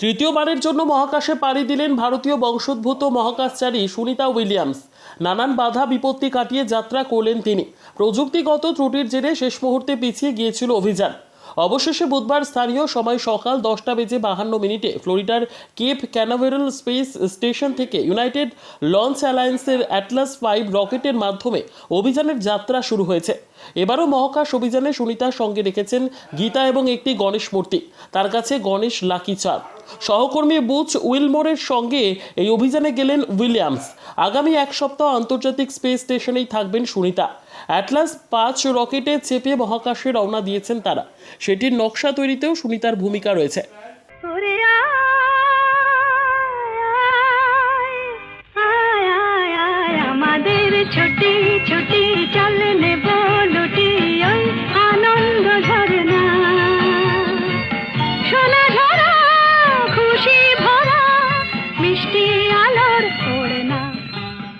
তৃতীয়বারের জন্য মহাকাশে পাড়ি দিলেন ভারতীয় বংশোদ্ভূত মহাকাশচারী সুনিতা উইলিয়ামস। নানান বাধা বিপত্তি কাটিয়ে যাত্রা করলেন তিনি। প্রযুক্তিগত ত্রুটির জেরে শেষ মুহূর্তে পিছিয়ে গিয়েছিল অভিযান। অবশেষে বুধবার স্থানীয় সময় সকাল দশটা বেজে বাহান্ন মিনিটে ফ্লোরিডার কেপ ক্যানাভেরাল স্পেস স্টেশন থেকে ইউনাইটেড লঞ্চ অ্যালায়েন্সের অ্যাটলাস ফাইভ রকেটের মাধ্যমে অভিযানের যাত্রা শুরু হয়েছে। এবারও মহাকাশ অভিযানে সুনিতার সঙ্গে রেখেছেন গীতা এবং একটি গণেশ মূর্তি। তার কাছে গণেশ লাকি চাঁদ। সহকর্মী বুচ উইলমোরের সঙ্গে এই অভিযানে গেলেন উইলিয়ামস। আগামী এক সপ্তাহ আন্তর্জাতিক স্পেস স্টেশনেই থাকবেন সুনিতা। অ্যাটলাস পাঁচ রকেটে চেপে মহাকাশে রওনা দিয়েছেন তারা। সেটির নকশা তৈরিতেও সুনিতার ভূমিকা রয়েছে। ছুটি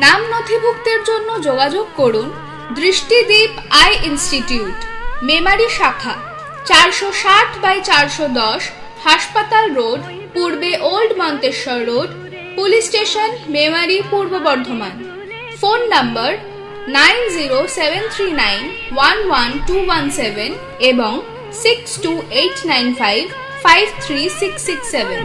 নাম নথিভুক্তের জন্য যোগাযোগ করুন দৃষ্টিদ্বীপ আই ইনস্টিটিউট, মেমারি শাখা, চারশো ষাট বাই চারশো দশ হাসপাতাল রোড, পূর্বে old Manteswar road, police station, Memari, পূর্ব Bardhaman. Phone number nine zero seven three nine one one two one seven এবং six two eight nine five five three six six seven.